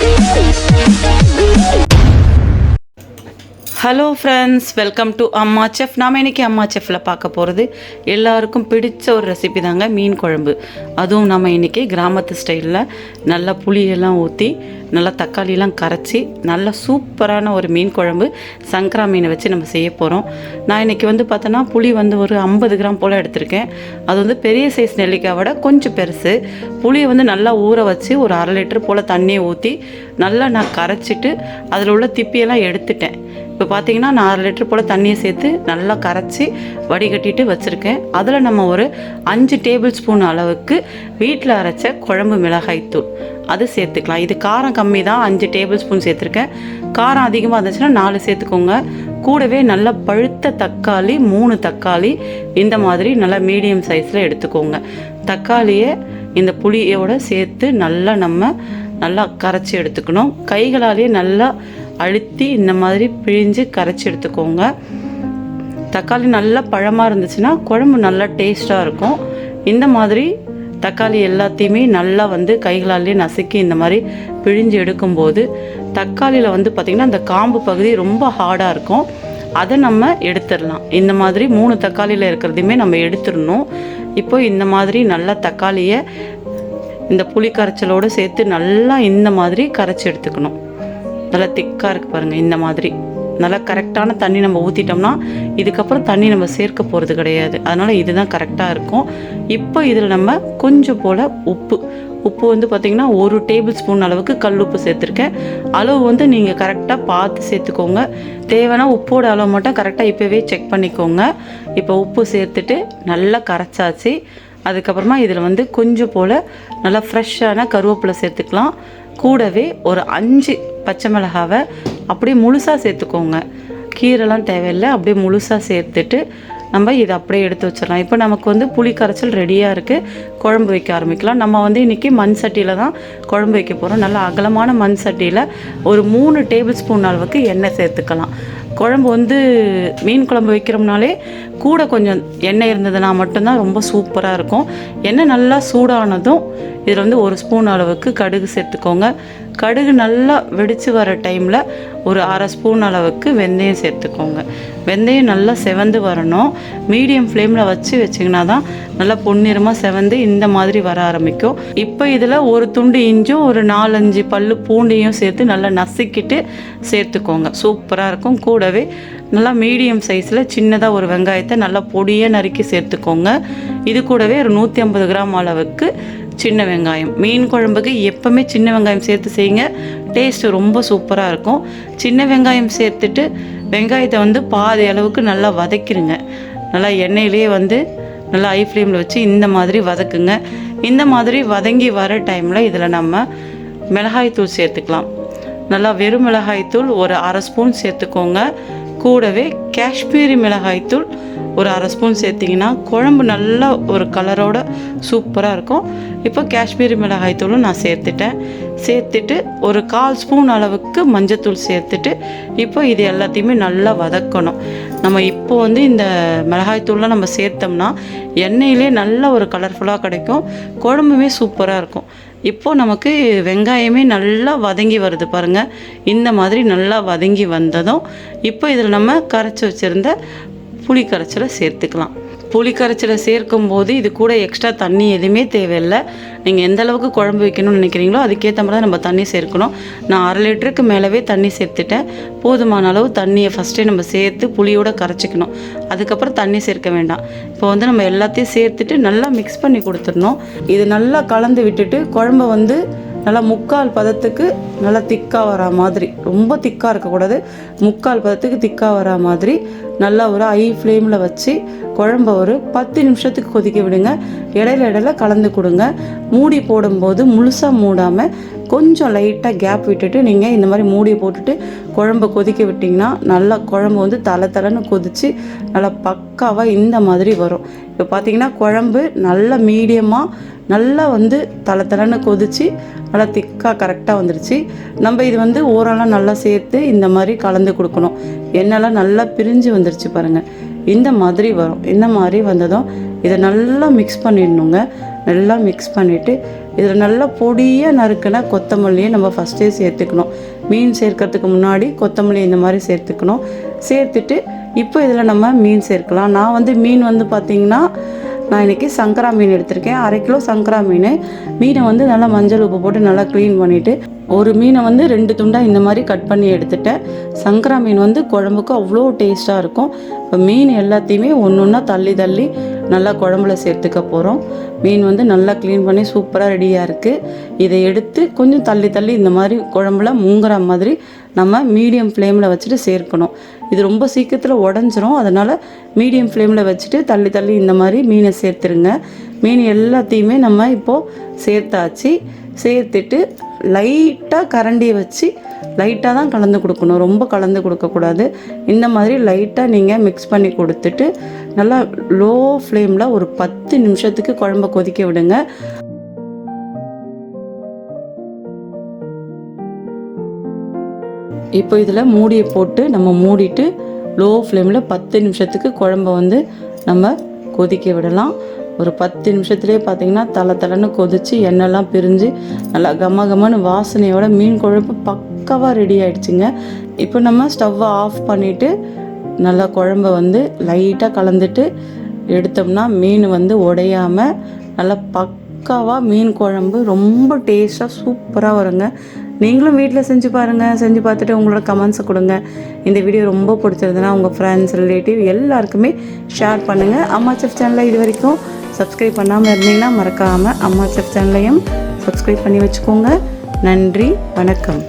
Thank you. Hello friends welcome to Amma chef நாம் இன்றைக்கி அம்மா செஃப்பில் பார்க்க போகிறது எல்லாருக்கும் பிடிச்ச ஒரு ரெசிபி தாங்க மீன் குழம்பு. அதுவும் நம்ம இன்னைக்கு கிராமத்து ஸ்டைலில் நல்லா புளியெல்லாம் ஊற்றி நல்லா தக்காளியெல்லாம் கரைச்சி நல்லா சூப்பரான ஒரு மீன் குழம்பு சங்கரா மீனை வச்சு நம்ம செய்ய போகிறோம் நான் இன்றைக்கி வந்து பார்த்தோன்னா புளி வந்து ஒரு ஐம்பது கிராம் போல் எடுத்திருக்கேன். அது வந்து பெரிய சைஸ் நெல்லிக்காய் விட கொஞ்சம் பெருசு. புளியை வந்து நல்லா ஊற வச்சு ஒரு அரை லிட்டர் போல் தண்ணியை ஊற்றி நல்லா நான் கரைச்சிட்டு அதில் உள்ள திப்பியெல்லாம் எடுத்துட்டேன். இப்போ பார்த்தீங்கன்னா நான் அரை லிட்டர் போல் தண்ணியை சேர்த்து நல்லா கரைச்சி வடிகட்டிட்டு வச்சுருக்கேன். அதில் நம்ம ஒரு அஞ்சு டேபிள் ஸ்பூன் அளவுக்கு வீட்டில் அரைச்ச குழம்பு மிளகாய் தூள். அது சேர்த்துக்கலாம். இது காரம் கம்மி தான். அஞ்சு டேபிள் ஸ்பூன் சேர்த்துருக்கேன். காரம் அதிகமாக இருந்துச்சுன்னா நாலு சேர்த்துக்கோங்க. கூடவே நல்லா பழுத்த தக்காளி மூணு தக்காளி இந்த மாதிரி நல்லா மீடியம் சைஸில் எடுத்துக்கோங்க. தக்காளியை இந்த புளியோட சேர்த்து நல்லா நம்ம நல்லா கரைச்சி எடுத்துக்கணும். கைகளாலேயே நல்லா அழுத்தி இந்த மாதிரி பிழிஞ்சு கரைச்சி எடுத்துக்கோங்க. தக்காளி நல்லா பழமாக இருந்துச்சுன்னா குழம்பு நல்லா டேஸ்ட்டாக இருக்கும். இந்த மாதிரி தக்காளி எல்லாத்தையுமே நல்லா வந்து கைகளாலே நசுக்கி இந்த மாதிரி பிழிஞ்சு எடுக்கும்போது தக்காளியில் வந்து பார்த்திங்கன்னா அந்த காம்பு பகுதி ரொம்ப ஹார்டாக இருக்கும். அதை நம்ம எடுத்துடலாம். இந்த மாதிரி மூணு தக்காளியில் இருக்கிறதையுமே நம்ம எடுத்துடணும். இப்போ இந்த மாதிரி நல்லா தக்காளியை இந்த புளி கரைச்சலோடு சேர்த்து நல்லா இந்த மாதிரி கரைச்சி எடுத்துக்கணும். நல்லா திக்காக இருக்குது பாருங்கள் இந்த மாதிரி. நல்லா கரெக்டான தண்ணி நம்ம ஊற்றிட்டோம்னா இதுக்கப்புறம் தண்ணி நம்ம சேர்க்க போகிறது கிடையாது. அதனால் இதுதான் கரெக்டாக இருக்கும். இப்போ இதில் நம்ம கொஞ்சம் போல் உப்பு. உப்பு வந்து பார்த்திங்கன்னா ஒரு டேபிள் ஸ்பூன் அளவுக்கு கல் உப்பு சேர்த்துருக்கேன். அளவு வந்து நீங்கள் கரெக்டாக பார்த்து சேர்த்துக்கோங்க. தேவைன்னா உப்போட அளவு மட்டும் கரெக்டாக இப்போவே செக் பண்ணிக்கோங்க. இப்போ உப்பு சேர்த்துட்டு நல்லா கரைச்சாச்சு. அதுக்கப்புறமா இதில் வந்து கொஞ்சம் போல் நல்லா ஃப்ரெஷ்ஷான கருவேப்பிலை சேர்த்துக்கலாம். கூடவே ஒரு அஞ்சு பச்சை மிளகாவை அப்படியே முழுசாக சேர்த்துக்கோங்க. கீரைலாம் தேவையில்லை அப்படியே முழுசாக சேர்த்துட்டு நம்ம இதை அப்படியே எடுத்து வச்சிடலாம். இப்போ நமக்கு வந்து புளி கரைச்சல் ரெடியாக இருக்குது குழம்பு வைக்க ஆரம்பிக்கலாம். நம்ம வந்து இன்றைக்கி மண் சட்டியில் தான் குழம்பு வைக்க போகிறோம் நல்லா அகலமான மண் சட்டியில் ஒரு மூணு டேபிள் ஸ்பூன் அளவுக்கு எண்ணெய் சேர்த்துக்கலாம். குழம்பு வந்து மீன் குழம்பு வைக்கிறோம்னாலே கூட கொஞ்சம் எண்ணெய் இருந்ததுன்னா மட்டும்தான் ரொம்ப சூப்பராக இருக்கும். எண்ணெய் நல்லா சூடானதும் இதில் வந்து ஒரு ஸ்பூன் அளவுக்கு கடுகு சேர்த்துக்கோங்க. கடுகு நல்லா வெடித்து வர டைமில் ஒரு அரை ஸ்பூன் அளவுக்கு வெந்தயம் சேர்த்துக்கோங்க. வெந்தயம் நல்லா செவந்து வரணும். மீடியம் ஃப்ளேமில் வச்சு வச்சிங்கன்னா தான் நல்லா பொன்னிறமாக செவந்து இந்த மாதிரி வர ஆரம்பிக்கும். இப்போ இதில் ஒரு துண்டு இஞ்சும் ஒரு நாலஞ்சு பல்லு பூண்டையும் சேர்த்து நல்லா நசுக்கிட்டு சேர்த்துக்கோங்க. சூப்பராக இருக்கும். கூடவே நல்லா மீடியம் சைஸில் சின்னதாக ஒரு வெங்காயத்தை நல்லா பொடியாக நறுக்கி சேர்த்துக்கோங்க. இது கூடவே ஒரு நூற்றி ஐம்பது கிராம் அளவுக்கு சின்ன வெங்காயம். மீன் குழம்புக்கு எப்போவுமே சின்ன வெங்காயம் சேர்த்து செய்யுங்க. டேஸ்ட் ரொம்ப சூப்பராக இருக்கும். சின்ன வெங்காயம் சேர்த்துட்டு வெங்காயத்தை வந்து பாதி அளவுக்கு நல்லா வதக்கிடுங்க நல்லா எண்ணெயிலேயே வந்து நல்லா ஐ ஃப்ளேமில் வச்சு இந்த மாதிரி வதக்குங்க. இந்த மாதிரி வதங்கி வர டைமில் இதில் நம்ம மிளகாய்த்தூள் சேர்த்துக்கலாம். நல்லா வெறும் மிளகாய்த்தூள் ஒரு அரை ஸ்பூன் சேர்த்துக்கோங்க. கூடவே காஷ்மீரி மிளகாய்த்தூள் ஒரு அரை ஸ்பூன் சேர்த்திங்கன்னா குழம்பு நல்ல ஒரு கலரோட சூப்பராக இருக்கும். இப்போ காஷ்மீரி மிளகாய்த்தூளும் நான் சேர்த்துட்டேன். சேர்த்துட்டு ஒரு கால் ஸ்பூன் அளவுக்கு மஞ்சத்தூள் சேர்த்துட்டு இப்போ இது எல்லாத்தையுமே நல்லா வதக்கணும். நம்ம இப்போ வந்து இந்த மிளகாய்த்தூள்லாம் நம்ம சேர்த்தோம்னா எண்ணெயிலே நல்ல ஒரு கலர்ஃபுல்லாக கிடைக்கும். குழம்புமே சூப்பராக இருக்கும். இப்போது நமக்கு வெங்காயமே நல்லா வதங்கி வருது பாருங்கள் இந்த மாதிரி நல்லா வதங்கி வந்ததும் இப்போ இதில் நம்ம கரைச்சி வச்சுருந்த புளி கரைச்சலை சேர்த்துக்கலாம். புளி கரைச்சலை சேர்க்கும் போது இது கூட எக்ஸ்ட்ரா தண்ணி எதுவுமே தேவையில்லை. நீங்கள் எந்த அளவுக்கு குழம்பு வைக்கணும்னு நினைக்கிறீங்களோ அதுக்கேற்ற மாதிரி தான் நம்ம தண்ணி சேர்க்கணும். நான் அரை லிட்டருக்கு மேலவே தண்ணி சேர்த்துட்டேன். போதுமான அளவு தண்ணியை ஃபஸ்ட்டே நம்ம சேர்த்து புளியோட கரைச்சிக்கணும். அதுக்கப்புறம் தண்ணி சேர்க்க வேண்டாம். இப்போ வந்து நம்ம எல்லாத்தையும் சேர்த்துட்டு நல்லா மிக்ஸ் பண்ணி கொடுத்துடணும். இது நல்லா கலந்து விட்டுட்டு குழம்ப வந்து நல்லா முக்கால் பதத்துக்கு நல்லா திக்காக வரா மாதிரி. ரொம்ப திக்காக இருக்கக்கூடாது. முக்கால் பதத்துக்கு திக்காக வரா மாதிரி. நல்லா ஒரு ஐ ஃப்ளேமில் வச்சு குழம்ப ஒரு பத்து நிமிஷத்துக்கு கொதிக்க விடுங்க. இடையில இடையில கலந்து கொடுங்க. மூடி போடும்போது முழுசாக மூடாமல் கொஞ்சம் லைட்டாக கேப் விட்டுட்டு நீங்கள் இந்த மாதிரி மூடியை போட்டுட்டு குழம்ப கொதிக்க விட்டிங்கன்னா நல்லா குழம்பு வந்து தலை தலைன்னு கொதித்து நல்லா பக்காவாக இந்த மாதிரி வரும். இப்போ பார்த்தீங்கன்னா குழம்பு நல்லா மீடியமாக நல்லா வந்து தலை தலைன்னு கொதித்து நல்லா திக்காக கரெக்டாக வந்துருச்சு. நம்ம இது வந்து ஊரெல்லாம் நல்லா சேர்த்து இந்த மாதிரி கலந்து கொடுக்கணும். எண்ணெய்லாம் நல்லா பிரிஞ்சு வந்துருச்சு பாருங்கள் இந்த மாதிரி வரும். இந்த மாதிரி வந்ததும் இதை நல்லா மிக்ஸ் பண்ணிடணுங்க. நல்லா மிக்ஸ் பண்ணிவிட்டு இதில் நல்லா பொடியாக நறுக்கின கொத்தமல்லியை நம்ம ஃபஸ்ட்டே சேர்த்துக்கணும். மீன் சேர்க்கறதுக்கு முன்னாடி கொத்தமல்லி இந்த மாதிரி சேர்த்துக்கணும். சேர்த்துட்டு இப்போ இதில் நம்ம மீன் சேர்க்கலாம். நான் வந்து மீன் வந்து பார்த்திங்கன்னா நான் இன்றைக்கி சங்கரா மீன் எடுத்திருக்கேன். அரை கிலோ சங்கரா மீன். மீனை வந்து நல்லா மஞ்சள் உப்பு போட்டு நல்லா க்ளீன் பண்ணிவிட்டு ஒரு மீனை வந்து ரெண்டு துண்டாக இந்த மாதிரி கட் பண்ணி எடுத்துட்டேன். சங்கரா மீன் வந்து குழம்புக்கு அவ்வளோ டேஸ்ட்டாக இருக்கும். இப்போ மீன் எல்லாத்தையுமே ஒன்று ஒன்றா தள்ளி தள்ளி நல்லா குழம்புல சேர்த்துக்க போகிறோம் மீன் வந்து நல்லா க்ளீன் பண்ணி சூப்பராக ரெடியாக இருக்குது இதை எடுத்து கொஞ்சம் தள்ளி தள்ளி இந்த மாதிரி குழம்புல மூங்குற மாதிரி நம்ம மீடியம் ஃப்ளேமில் வச்சுட்டு சேர்க்கணும். இது ரொம்ப சீக்கிரத்தில் உடஞ்சிரும். அதனால் மீடியம் ஃப்ளேமில் வச்சுட்டு தள்ளி தள்ளி இந்த மாதிரி மீனை சேர்த்துருங்க. மீன் எல்லாத்தையுமே நம்ம இப்போது சேர்த்தாச்சு. சேர்த்துட்டு லைட்டாக கரண்டியை வச்சு லைட்டாக தான் கலந்து கொடுக்கணும். ரொம்ப கலந்து கொடுக்கக்கூடாது. இந்த மாதிரி லைட்டாக நீங்கள் மிக்ஸ் பண்ணி கொடுத்துட்டு நல்லா லோ ஃப்ளேமில் ஒரு பத்து நிமிஷத்துக்கு குழம்ப கொதிக்க விடுங்க. இப்போ இதில் மூடியை போட்டு நம்ம மூடிட்டு லோ ஃப்ளேமில் பத்து நிமிஷத்துக்கு குழம்ப வந்து நம்ம கொதிக்க விடலாம். ஒரு பத்து நிமிஷத்துலேயே பார்த்தீங்கன்னா தலை தலைன்னு கொதிச்சு எண்ணெய்லாம் பிரிஞ்சு நல்லா கம கமன்னு வாசனையோட மீன் குழம்பு பக்காவாக ரெடி ஆயிடுச்சுங்க. இப்போ நம்ம ஸ்டவ்வை ஆஃப் பண்ணிவிட்டு நல்லா குழம்ப வந்து லைட்டாக கலந்துட்டு எடுத்தோம்னா மீன் வந்து உடையாமல் நல்லா பக் பக்காவாக மீன் குழம்பு. ரொம்ப டேஸ்ட்டாக சூப்பராக வருங்க. நீங்களும் வீட்டில் செஞ்சு பாருங்கள் செஞ்சு பார்த்துட்டு உங்களோட கமெண்ட்ஸை கொடுங்க. இந்த வீடியோ ரொம்ப பிடிச்சிருந்ததுன்னா உங்கள் ஃப்ரெண்ட்ஸ் ரிலேட்டிவ் எல்லாருக்குமே ஷேர் பண்ணுங்கள் அம்மா செஃப் சேனலை இது வரைக்கும் சப்ஸ்கிரைப் பண்ணாமல் இருந்தீங்கன்னா மறக்காமல் அம்மா செஃப் சேனலையும் சப்ஸ்கிரைப் பண்ணி வச்சுக்கோங்க. நன்றி வணக்கம்.